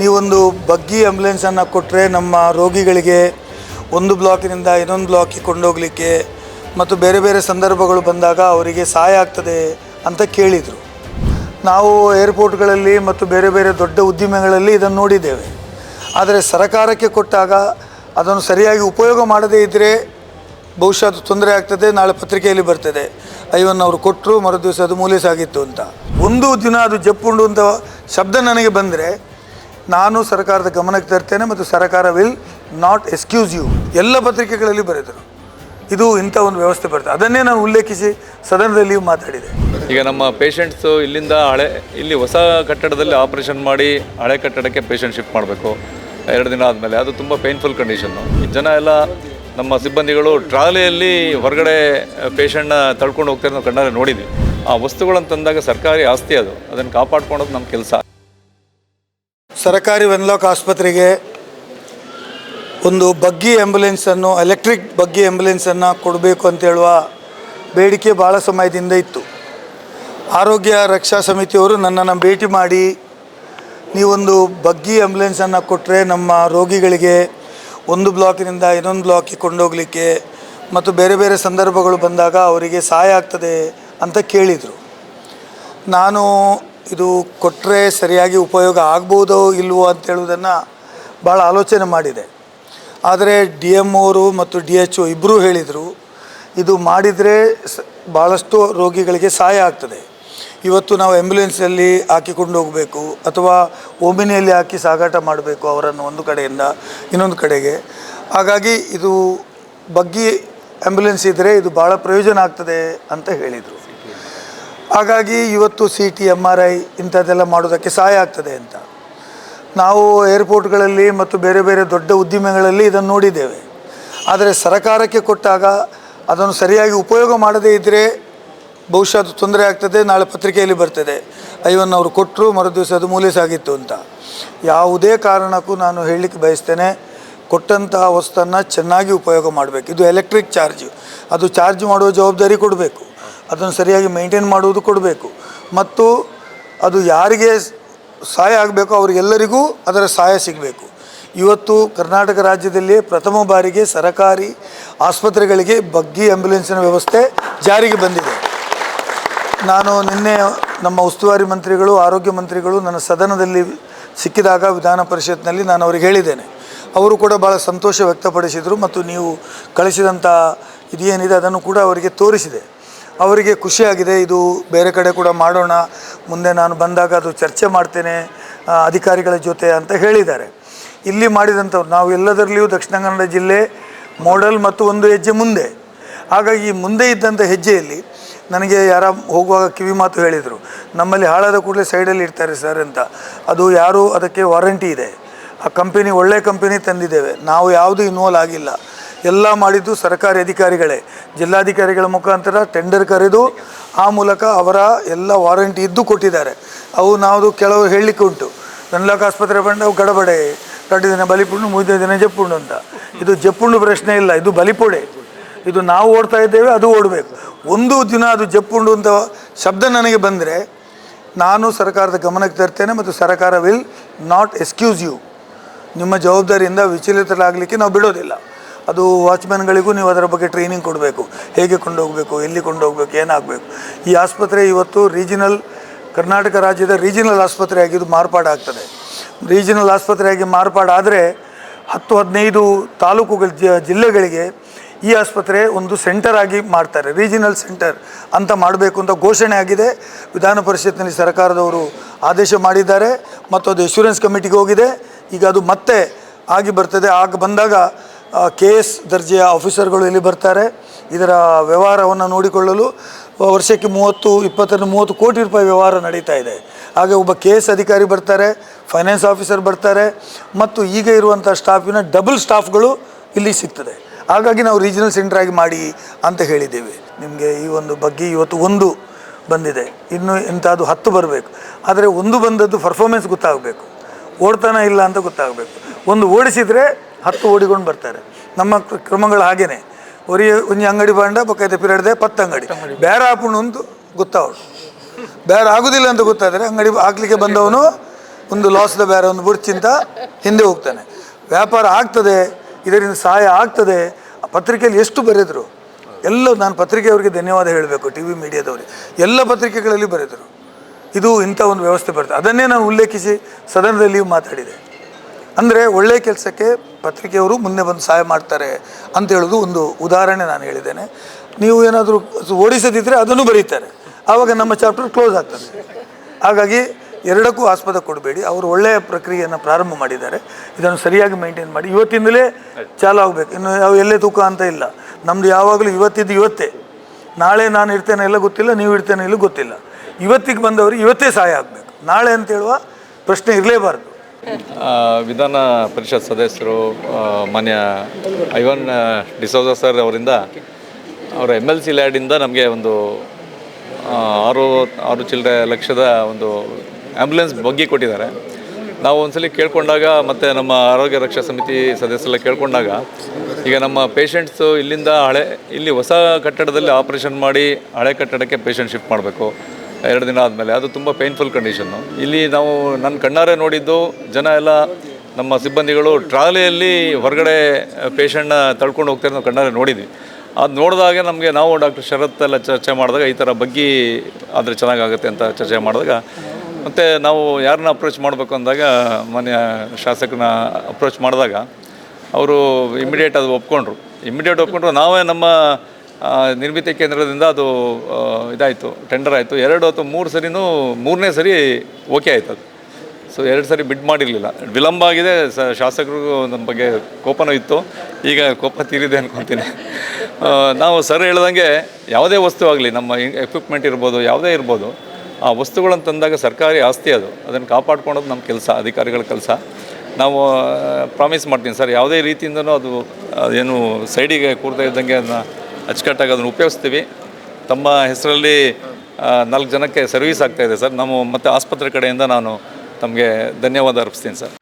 ನೀವೊಂದು ಬಗ್ಗಿ ಆ್ಯಂಬುಲೆನ್ಸನ್ನು ಕೊಟ್ಟರೆ ನಮ್ಮ ರೋಗಿಗಳಿಗೆ ಒಂದು ಬ್ಲಾಕಿನಿಂದ ಇನ್ನೊಂದು ಬ್ಲಾಕಿಗೆ ಕೊಂಡೋಗಲಿಕ್ಕೆ ಮತ್ತು ಬೇರೆ ಬೇರೆ ಸಂದರ್ಭಗಳು ಬಂದಾಗ ಅವರಿಗೆ ಸಹಾಯ ಆಗ್ತದೆ ಅಂತ ಕೇಳಿದರು. ನಾವು ಏರ್ಪೋರ್ಟ್ಗಳಲ್ಲಿ ಮತ್ತು ಬೇರೆ ಬೇರೆ ದೊಡ್ಡ ಉದ್ದಿಮೆಗಳಲ್ಲಿ ಇದನ್ನು ನೋಡಿದ್ದೇವೆ. ಆದರೆ ಸರಕಾರಕ್ಕೆ ಕೊಟ್ಟಾಗ ಅದನ್ನು ಸರಿಯಾಗಿ ಉಪಯೋಗ ಮಾಡದೇ ಇದ್ದರೆ ಬಹುಶಃ ಅದು ತೊಂದರೆ ಆಗ್ತದೆ, ನಾಳೆ ಪತ್ರಿಕೆಯಲ್ಲಿ ಬರ್ತದೆ. ಐವನ್ ಅವರು ಕೊಟ್ಟರು ಮರು ದಿವಸ ಅದು ಮೂಲೆ ಸಾಗಿತ್ತು ಅಂತ. ಒಂದು ದಿನ ಅದು ಜಪ್ಪುಂಡು ಅಂತ ಶಬ್ದ ನನಗೆ ಬಂದರೆ ನಾನು ಸರ್ಕಾರದ ಗಮನಕ್ಕೆ ತರ್ತೇನೆ ಮತ್ತು ಸರ್ಕಾರ ವಿಲ್ ನಾಟ್ ಎಕ್ಸ್ಕ್ಯೂಸ್ ಯು ಎಲ್ಲ ಪತ್ರಿಕೆಗಳಲ್ಲಿ ಬರೆದರು. ಇದು ಇಂಥ ಒಂದು ವ್ಯವಸ್ಥೆ ಬರ್ತದೆ. ಅದನ್ನೇ ನಾನು ಉಲ್ಲೇಖಿಸಿ ಸದನದಲ್ಲಿಯೂ ಮಾತಾಡಿದೆ. ಈಗ ನಮ್ಮ ಪೇಷಂಟ್ಸು ಇಲ್ಲಿಂದ ಹಳೆ, ಇಲ್ಲಿ ಹೊಸ ಕಟ್ಟಡದಲ್ಲಿ ಆಪರೇಷನ್ ಮಾಡಿ ಹಳೆ ಕಟ್ಟಡಕ್ಕೆ ಪೇಷಂಟ್ ಶಿಫ್ಟ್ ಮಾಡಬೇಕು. ಎರಡು ದಿನ ಆದಮೇಲೆ. ಅದು ತುಂಬ ಪೇನ್ಫುಲ್ ಕಂಡೀಷನ್ನು ಜನ ಎಲ್ಲ ನಮ್ಮ ಸಿಬ್ಬಂದಿಗಳು ಟ್ರಾಲಿಯಲ್ಲಿ ಹೊರಗಡೆ ಪೇಷಂಟ್ನ ತಳ್ಕೊಂಡು ಹೋಗ್ತಾರೆ ನಾವು ಕಣ್ಣಾರೆ ನೋಡಿದ್ವಿ. ಆ ವಸ್ತುಗಳನ್ನು ತಂದಾಗ ಸರ್ಕಾರಿ ಆಸ್ತಿ ಅದು. ಅದನ್ನು ಕಾಪಾಡ್ಕೊಳೋದು ನಮ್ಮ ಕೆಲಸ. ಸರಕಾರಿ ವೆನ್ಲಾಕ್ ಆಸ್ಪತ್ರೆಗೆ ಒಂದು ಬಗ್ಗಿ ಆ್ಯಂಬುಲೆನ್ಸನ್ನು ಎಲೆಕ್ಟ್ರಿಕ್ ಬಗ್ಗಿ ಆ್ಯಂಬುಲೆನ್ಸನ್ನು ಕೊಡಬೇಕು ಅಂತ ಹೇಳುವ ಬೇಡಿಕೆ ಭಾಳ ಸಮಯದಿಂದ ಇತ್ತು. ಆರೋಗ್ಯ ರಕ್ಷಾ ಸಮಿತಿಯವರು ನನ್ನನ್ನು ಭೇಟಿ ಮಾಡಿ, ನೀವೊಂದು ಬಗ್ಗಿ ಆ್ಯಂಬುಲೆನ್ಸನ್ನು ಕೊಟ್ಟರೆ ನಮ್ಮ ರೋಗಿಗಳಿಗೆ ಒಂದು ಬ್ಲಾಕಿನಿಂದ ಇನ್ನೊಂದು ಬ್ಲಾಕಿಗೆ ಕೊಂಡೋಗಲಿಕ್ಕೆ ಮತ್ತು ಬೇರೆ ಬೇರೆ ಸಂದರ್ಭಗಳು ಬಂದಾಗ ಅವರಿಗೆ ಸಹಾಯ ಆಗ್ತದೆ ಅಂತ ಕೇಳಿದರು. ನಾನು ಇದು ಕೊಟ್ಟರೆ ಸರಿಯಾಗಿ ಉಪಯೋಗ ಆಗ್ಬೋದೋ ಇಲ್ವೋ ಅಂತ ಹೇಳುವುದನ್ನು ಭಾಳ ಆಲೋಚನೆ ಮಾಡಿದೆ. ಆದರೆ ಡಿ ಎಂ ಅವರು ಮತ್ತು ಡಿ ಎಚ್ ಒ ಇಬ್ಬರೂ ಹೇಳಿದರು, ಇದು ಮಾಡಿದರೆ ಭಾಳಷ್ಟು ರೋಗಿಗಳಿಗೆ ಸಹಾಯ ಆಗ್ತದೆ. ಇವತ್ತು ನಾವು ಆ್ಯಂಬುಲೆನ್ಸಲ್ಲಿ ಹಾಕಿಕೊಂಡು ಹೋಗಬೇಕು, ಅಥವಾ ಓಮಿನಿಯಲ್ಲಿ ಹಾಕಿ ಸಾಗಾಟ ಮಾಡಬೇಕು ಅವರನ್ನು ಒಂದು ಕಡೆಯಿಂದ ಇನ್ನೊಂದು ಕಡೆಗೆ. ಹಾಗಾಗಿ ಇದು ಬಗ್ಗಿ ಆ್ಯಂಬುಲೆನ್ಸ್ ಇದ್ದರೆ ಇದು ಭಾಳ ಪ್ರಯೋಜನ ಆಗ್ತದೆ ಅಂತ ಹೇಳಿದರು. ಹಾಗಾಗಿ ಇವತ್ತು C T M R I ಇಂಥದ್ದೆಲ್ಲ ಮಾಡೋದಕ್ಕೆ ಸಹಾಯ ಆಗ್ತದೆ ಅಂತ. ನಾವು ಏರ್ಪೋರ್ಟ್ಗಳಲ್ಲಿ ಮತ್ತು ಬೇರೆ ಬೇರೆ ದೊಡ್ಡ ಉದ್ದಿಮೆಗಳಲ್ಲಿ ಇದನ್ನು ನೋಡಿದ್ದೇವೆ. ಆದರೆ ಸರಕಾರಕ್ಕೆ ಕೊಟ್ಟಾಗ ಅದನ್ನು ಸರಿಯಾಗಿ ಉಪಯೋಗ ಮಾಡದೇ ಇದ್ದರೆ ಬಹುಶಃ ಅದು ತೊಂದರೆ ಆಗ್ತದೆ, ನಾಳೆ ಪತ್ರಿಕೆಯಲ್ಲಿ ಬರ್ತದೆ. ಐವನ್ ಅವರು ಕೊಟ್ಟರು ಮರು ದಿವಸ ಅದು ಮೂಲೆ ಸಾಗಿತ್ತು ಅಂತ. ಯಾವುದೇ ಕಾರಣಕ್ಕೂ ನಾನು ಹೇಳಲಿಕ್ಕೆ ಬಯಸ್ತೇನೆ, ಕೊಟ್ಟಂತಹ ವಸ್ತನ್ನು ಚೆನ್ನಾಗಿ ಉಪಯೋಗ ಮಾಡಬೇಕು. ಇದು ಎಲೆಕ್ಟ್ರಿಕ್ ಚಾರ್ಜ್ ಅದು ಚಾರ್ಜ್ ಮಾಡುವ ಜವಾಬ್ದಾರಿ ಕೊಡಬೇಕು. ಅದನ್ನು ಸರಿಯಾಗಿ ಮೇಂಟೈನ್ ಮಾಡುವುದು ಕೊಡಬೇಕು. ಮತ್ತು ಅದು ಯಾರಿಗೆ ಸಹಾಯ ಆಗಬೇಕು ಅವರಿಗೆಲ್ಲರಿಗೂ ಅದರ ಸಹಾಯ ಸಿಗಬೇಕು. ಇವತ್ತು ಕರ್ನಾಟಕ ರಾಜ್ಯದಲ್ಲಿ ಪ್ರಥಮ ಬಾರಿಗೆ ಸರಕಾರಿ ಆಸ್ಪತ್ರೆಗಳಿಗೆ ಬಗ್ಗಿ ಆ್ಯಂಬುಲೆನ್ಸಿನ ವ್ಯವಸ್ಥೆ ಜಾರಿಗೆ ಬಂದಿದೆ. ನಾನು ನಿನ್ನೆ ನಮ್ಮ ಉಸ್ತುವಾರಿ ಮಂತ್ರಿಗಳು, ಆರೋಗ್ಯ ಮಂತ್ರಿಗಳು ನನ್ನ ಸದನದಲ್ಲಿ ಸಿಕ್ಕಿದಾಗ ವಿಧಾನ ಪರಿಷತ್ನಲ್ಲಿ ನಾನು ಅವರಿಗೆ ಹೇಳಿದ್ದೇನೆ. ಅವರು ಕೂಡ ಭಾಳ ಸಂತೋಷ ವ್ಯಕ್ತಪಡಿಸಿದರು ಮತ್ತು ನೀವು ಕಳಿಸಿದಂಥ ಇದೇನಿದೆ ಅದನ್ನು ಕೂಡ ಅವರಿಗೆ ತೋರಿಸಿದೆ. ಅವರಿಗೆ ಖುಷಿಯಾಗಿದೆ, ಇದು ಬೇರೆ ಕಡೆ ಕೂಡ ಮಾಡೋಣ, ಮುಂದೆ ನಾನು ಬಂದಾಗ ಅದು ಚರ್ಚೆ ಮಾಡ್ತೇನೆ ಅಧಿಕಾರಿಗಳ ಜೊತೆ ಅಂತ ಹೇಳಿದ್ದಾರೆ. ಇಲ್ಲಿ ಮಾಡಿದಂಥವ್ರು, ನಾವು ಎಲ್ಲದರಲ್ಲಿಯೂ ದಕ್ಷಿಣ ಕನ್ನಡ ಜಿಲ್ಲೆ ಮೋಡಲ್ ಮತ್ತು ಒಂದು ಹೆಜ್ಜೆ ಮುಂದೆ. ಹಾಗಾಗಿ ಮುಂದೆ ಇದ್ದಂಥ ಹೆಜ್ಜೆಯಲ್ಲಿ ನನಗೆ ಯಾರ ಹೋಗುವಾಗ ಕಿವಿ ಮಾತು ಹೇಳಿದರು, ನಮ್ಮಲ್ಲಿ ಹಾಳಾದ ಕೂಡಲೇ ಸೈಡಲ್ಲಿ ಇಡ್ತಾರೆ ಸರ್ ಅಂತ. ಅದು ಯಾರು ಅದಕ್ಕೆ ವಾರಂಟಿ ಇದೆ. ಆ ಕಂಪನಿ ಒಳ್ಳೆ ಕಂಪನಿ ತಂದಿದ್ದೇವೆ. ನಾವು ಯಾವುದೂ ಇನ್ವಾಲ್ವ್ ಆಗಿಲ್ಲ. ಎಲ್ಲ ಮಾಡಿದ್ದು ಸರ್ಕಾರಿ ಅಧಿಕಾರಿಗಳೇ. ಜಿಲ್ಲಾಧಿಕಾರಿಗಳ ಮುಖಾಂತರ ಟೆಂಡರ್ ಕರೆದು ಆ ಮೂಲಕ ಅವರ ಎಲ್ಲ ವಾರಂಟಿ ಇದ್ದು ಕೊಟ್ಟಿದ್ದಾರೆ. ಅವು ನಾವು ಕೆಲವು ಹೇಳಲಿಕ್ಕೆ ಉಂಟು. ವೆನ್ಲಾಕ್ ಆಸ್ಪತ್ರೆ ಬಂದು ಗಡಬಡೆ. ಎರಡು ದಿನ ಬಲಿಪುಣ್ಣು ಮೂರನೇ ದಿನ ಜಪ್ಪುಣ್ಣು ಅಂತ. ಇದು ಜಪ್ಪುಣ್ಣು ಪ್ರಶ್ನೆ ಇಲ್ಲ, ಇದು ಬಲಿಪೋಡೆ ಇದು ನಾವು ಓಡ್ತಾ ಇದ್ದೇವೆ, ಅದು ಓಡಬೇಕು. ಒಂದು ದಿನ ಅದು ಜಪ್ಪುಂಡು ಅಂತ ಶಬ್ದ ನನಗೆ ಬಂದರೆ ನಾನು ಸರ್ಕಾರದ ಗಮನಕ್ಕೆ ತರ್ತೇನೆ ಮತ್ತು ಸರ್ಕಾರ ವಿಲ್ ನಾಟ್ ಎಕ್ಸ್ಕ್ಯೂಸ್ ಯು ನಿಮ್ಮ ಜವಾಬ್ದಾರಿಯಿಂದ ವಿಚಲಿತರಾಗಲಿಕ್ಕೆ ನಾವು ಬಿಡೋದಿಲ್ಲ. ಅದು ವಾಚ್ಮ್ಯಾನ್ಗಳಿಗೂ ನೀವು ಅದರ ಬಗ್ಗೆ ಟ್ರೈನಿಂಗ್ ಕೊಡಬೇಕು. ಹೇಗೆ ಕೊಂಡೋಗಬೇಕು, ಎಲ್ಲಿ ಕೊಂಡೋಗಬೇಕು, ಏನಾಗಬೇಕು. ಈ ಆಸ್ಪತ್ರೆ ಇವತ್ತು ರೀಜನಲ್ ಕರ್ನಾಟಕ ರಾಜ್ಯದ ರೀಜನಲ್ ಆಸ್ಪತ್ರೆಯಾಗಿ ಇದು ಮಾರ್ಪಾಡಾಗ್ತದೆ ರೀಜನಲ್ ಆಸ್ಪತ್ರೆಯಾಗಿ ಮಾರ್ಪಾಡಾದರೆ ಹತ್ತು ಹದಿನೈದು ತಾಲೂಕುಗಳ ಜಿಲ್ಲೆಗಳಿಗೆ ಈ ಆಸ್ಪತ್ರೆ ಒಂದು ಸೆಂಟರ್ ಆಗಿ ಮಾಡ್ತಾರೆ. ರೀಜನಲ್ ಸೆಂಟರ್ ಅಂತ ಮಾಡಬೇಕು ಅಂತ ಘೋಷಣೆ ಆಗಿದೆ. ವಿಧಾನ ಪರಿಷತ್ನಲ್ಲಿ ಸರ್ಕಾರದವರು ಆದೇಶ ಮಾಡಿದ್ದಾರೆ. ಮತ್ತು ಅದು ಇನ್ಶೂರೆನ್ಸ್ ಕಮಿಟಿಗೆ ಹೋಗಿದೆ. ಈಗ ಅದು ಮತ್ತೆ ಆಗಿ ಬರ್ತದೆ. ಆಗ ಬಂದಾಗ ಕೆ ಎಸ್ ದರ್ಜೆಯ ಆಫೀಸರ್ಗಳು ಇಲ್ಲಿ ಬರ್ತಾರೆ. ಇದರ ವ್ಯವಹಾರವನ್ನು ನೋಡಿಕೊಳ್ಳಲು ವರ್ಷಕ್ಕೆ ಮೂವತ್ತು, ಇಪ್ಪತ್ತರಿಂದ ಮೂವತ್ತು ಕೋಟಿ ರೂಪಾಯಿ ವ್ಯವಹಾರ ನಡೀತಾ ಇದೆ. ಹಾಗೆ ಒಬ್ಬ ಕೆ ಎಸ್ ಅಧಿಕಾರಿ ಬರ್ತಾರೆ, ಫೈನಾನ್ಸ್ ಆಫೀಸರ್ ಬರ್ತಾರೆ, ಮತ್ತು ಈಗ ಇರುವಂಥ ಸ್ಟಾಫಿನ ಡಬಲ್ ಸ್ಟಾಫ್ಗಳು ಇಲ್ಲಿ ಸಿಗ್ತದೆ. ಹಾಗಾಗಿ ನಾವು ರೀಜನಲ್ ಸೆಂಟರ್ ಆಗಿ ಮಾಡಿ ಅಂತ ಹೇಳಿದ್ದೇವೆ. ನಿಮಗೆ ಈ ಒಂದು ಬಗ್ಗೆ ಇವತ್ತು ಒಂದು ಬಂದಿದೆ. ಇನ್ನು ಇಂಥದ್ದು ಹತ್ತು ಬರಬೇಕು. ಆದರೆ ಒಂದು ಬಂದದ್ದು ಪರ್ಫಾರ್ಮೆನ್ಸ್ ಗೊತ್ತಾಗಬೇಕು. ಓಡ್ತಾನ ಇಲ್ಲ ಅಂತ ಗೊತ್ತಾಗಬೇಕು. ಒಂದು ಓಡಿಸಿದರೆ ಹತ್ತು ಓಡಿಕೊಂಡು ಬರ್ತಾರೆ. ನಮ್ಮ ಕ್ರ- ಕ್ರಮಗಳು ಹಾಗೇನೆ. ಒರಿ ಒಂಜಿ ಅಂಗಡಿ ಬಂಡ ಬೊಕ್ಕೈತೆ ಪಿರಡ್ದೆ ಪತ್ತು ಅಂಗಡಿ. ಬೇರೆ ಹಾಕೊಂಡು ಅಂತ ಗೊತ್ತಾವಳು. ಬೇರೆ ಆಗುದಿಲ್ಲ ಅಂತ ಗೊತ್ತಾದರೆ ಅಂಗಡಿ ಹಾಕ್ಲಿಕ್ಕೆ ಬಂದವನು ಒಂದು ಲಾಸ್ದ ಬೇರೆ ಒಂದು ಬುಡ್ಚಿಂತ ಹಿಂದೆ ಹೋಗ್ತಾನೆ. ವ್ಯಾಪಾರ ಆಗ್ತದೆ ಇದರಿಂದ ಸಹಾಯ ಆಗ್ತದೆ. ಆ ಪತ್ರಿಕೆಯಲ್ಲಿ ಎಷ್ಟು ಬರೆದರು? ಎಲ್ಲ ನಾನು ಪತ್ರಿಕೆಯವರಿಗೆ ಧನ್ಯವಾದ ಹೇಳಬೇಕು ಟಿ ವಿ ಮೀಡಿಯಾದವರಿಗೆ. ಎಲ್ಲ ಪತ್ರಿಕೆಗಳಲ್ಲಿ ಬರೆದರು. ಇದು ಇಂಥ ಒಂದು ವ್ಯವಸ್ಥೆ ಬರ್ತದೆ. ಅದನ್ನೇ ನಾನು ಉಲ್ಲೇಖಿಸಿ ಸದನದಲ್ಲಿಯೂ ಮಾತಾಡಿದೆ. ಅಂದರೆ ಒಳ್ಳೆಯ ಕೆಲಸಕ್ಕೆ ಪತ್ರಿಕೆಯವರು ಮುಂದೆ ಬಂದು ಸಹಾಯ ಮಾಡ್ತಾರೆ ಅಂತ ಹೇಳೋದು ಒಂದು ಉದಾಹರಣೆ ನಾನು ಹೇಳಿದ್ದೇನೆ. ನೀವು ಏನಾದರೂ ಓಡಿಸದಿದ್ದರೆ ಅದನ್ನು ಬರೀತಾರೆ. ಆವಾಗ ನಮ್ಮ ಚಾಪ್ಟರ್ ಕ್ಲೋಸ್ ಆಗ್ತದೆ. ಹಾಗಾಗಿ ಎರಡಕ್ಕೂ ಆಸ್ಪದ ಕೊಡಬೇಡಿ. ಅವರು ಒಳ್ಳೆಯ ಪ್ರಕ್ರಿಯೆಯನ್ನು ಪ್ರಾರಂಭ ಮಾಡಿದ್ದಾರೆ. ಇದನ್ನು ಸರಿಯಾಗಿ ಮೈಂಟೈನ್ ಮಾಡಿ. ಇವತ್ತಿಂದಲೇ ಚಾಲು ಆಗಬೇಕು. ಇನ್ನು ಯಾವ ಎಲ್ಲೇ ತೂಕ ಅಂತ ಇಲ್ಲ. ನಮ್ಮದು ಯಾವಾಗಲೂ ಇವತ್ತಿದ್ದು ಇವತ್ತೇ. ನಾಳೆ ನಾನು ಇರ್ತೇನೆ ಎಲ್ಲ ಗೊತ್ತಿಲ್ಲ, ನೀವು ಇರ್ತೇನೆ ಇಲ್ಲ ಗೊತ್ತಿಲ್ಲ. ಇವತ್ತಿಗೆ ಬಂದವರು ಇವತ್ತೇ ಸಹಾಯ ಆಗಬೇಕು. ನಾಳೆ ಅಂತ ಹೇಳುವ ಪ್ರಶ್ನೆ ಇರಲೇಬಾರ್ದು. ವಿಧಾನ ಪರಿಷತ್ ಸದಸ್ಯರು ಮಾನ್ಯ ಐವನ್ ಡಿಸೋಜ ಸರ್ ಅವರಿಂದ, ಅವರ ಎಂ ಎಲ್ ಸಿ ಲ್ಯಾಡಿಂದ ನಮಗೆ ಒಂದು ಆರು ಆರು ಚಿಲ್ಲರೆ ಲಕ್ಷದ ಒಂದು ಆ್ಯಂಬುಲೆನ್ಸ್ ಬಗ್ಗಿ ಕೊಟ್ಟಿದ್ದಾರೆ. ನಾವು ಒಂದ್ಸಲಿ ಕೇಳ್ಕೊಂಡಾಗ ಮತ್ತು ನಮ್ಮ ಆರೋಗ್ಯ ರಕ್ಷಾ ಸಮಿತಿ ಸದಸ್ಯರೆಲ್ಲ ಕೇಳ್ಕೊಂಡಾಗ, ಈಗ ನಮ್ಮ ಪೇಷಂಟ್ಸು ಇಲ್ಲಿಂದ ಹಳೆ, ಇಲ್ಲಿ ಹೊಸ ಕಟ್ಟಡದಲ್ಲಿ ಆಪ್ರೇಷನ್ ಮಾಡಿ ಹಳೆ ಕಟ್ಟಡಕ್ಕೆ ಪೇಷಂಟ್ ಶಿಫ್ಟ್ ಮಾಡಬೇಕು. ಎರಡು ದಿನ ಆದಮೇಲೆ. ಅದು ತುಂಬ ಪೇನ್ಫುಲ್ ಕಂಡೀಷನ್ನು ಇಲ್ಲಿ ನಾವು ನನ್ನ ಕಣ್ಣಾರೆ ನೋಡಿದ್ದು ಜನ ಎಲ್ಲ ನಮ್ಮ ಸಿಬ್ಬಂದಿಗಳು ಟ್ರಾಲಿಯಲ್ಲಿ ಹೊರಗಡೆ ಪೇಷಂಟ್ನ ತಳ್ಕೊಂಡು ಹೋಗ್ತಾರೆ ನಾವು ಕಣ್ಣಾರೆ ನೋಡಿದ್ವಿ. ಅದು ನೋಡಿದಾಗ ನಮಗೆ ನಾವು ಡಾಕ್ಟರ್ ಶರತ್ ಎಲ್ಲ ಚರ್ಚೆ ಮಾಡಿದಾಗ ಈ ಥರ ಬಗ್ಗಿ ಆದರೆ ಚೆನ್ನಾಗಾಗುತ್ತೆ ಅಂತ ಚರ್ಚೆ ಮಾಡಿದಾಗ, ಮತ್ತು ನಾವು ಯಾರನ್ನ ಅಪ್ರೋಚ್ ಮಾಡಬೇಕು ಅಂದಾಗ, ಮಾನ್ಯ ಶಾಸಕನ ಅಪ್ರೋಚ್ ಮಾಡಿದಾಗ, ಅವರು ಇಮಿಡಿಯೇಟ್ ಅದು ಒಪ್ಕೊಂಡ್ರು. ಇಮಿಡಿಯೇಟ್ ಒಪ್ಕೊಂಡ್ರು. ನಾವೇ ನಮ್ಮ ನಿರ್ಮಿತಿ ಕೇಂದ್ರದಿಂದ ಅದು ಇದಾಯಿತು ಟೆಂಡರ್ ಆಯಿತು. ಎರಡು ಅಥವಾ ಮೂರು ಸರಿನೂ, ಮೂರನೇ ಸರಿ ಓಕೆ ಆಯ್ತು ಅದು. ಸೊ ಎರಡು ಸರಿ ಬಿಡ್ ಮಾಡಿರಲಿಲ್ಲ. ವಿಳಂಬ ಆಗಿದೆ, ಸ, ಶಾಸಕರಿಗೂ ನಮ್ಮ ಬಗ್ಗೆ ಕೋಪನೂ ಇತ್ತು. ಈಗ ಕೋಪ ತೀರಿದೆ ಅನ್ಕೊತೀನಿ. ನಾವು ಸರ್ ಹೇಳ್ದಂಗೆ ಯಾವುದೇ ವಸ್ತು ಆಗಲಿ, ನಮ್ಮ ಎಕ್ವಿಪ್ಮೆಂಟ್ ಇರ್ಬೋದು, ಯಾವುದೇ ಇರ್ಬೋದು, ಆ ವಸ್ತುಗಳನ್ನು ತಂದಾಗ ಸರ್ಕಾರಿ ಆಸ್ತಿ ಅದು. ಅದನ್ನು ಕಾಪಾಡ್ಕೊಳೋದು ನಮ್ಮ ಕೆಲಸ, ಅಧಿಕಾರಿಗಳ ಕೆಲಸ. ನಾವು ಪ್ರಾಮಿಸ್ ಮಾಡ್ತೀನಿ ಸರ್, ಯಾವುದೇ ರೀತಿಯಿಂದನೂ ಅದು ಏನು ಸೈಡಿಗೆ ಕೂರ್ತಾ ಇದ್ದಂಗೆ ಅದನ್ನ ಅಚ್ಚುಕಟ್ಟಾಗಿ ಅದನ್ನು ಉಪಯೋಗಿಸ್ತೀವಿ. ತಮ್ಮ ಹೆಸರಲ್ಲಿ ನಾಲ್ಕು ಜನಕ್ಕೆ ಸರ್ವಿಸ್ ಆಗ್ತಾಯಿದೆ ಸರ್. ನಾವು ಮತ್ತು ಆಸ್ಪತ್ರೆ ಕಡೆಯಿಂದ ನಾನು ತಮಗೆ ಧನ್ಯವಾದ ಅರ್ಪಿಸ್ತೀನಿ ಸರ್.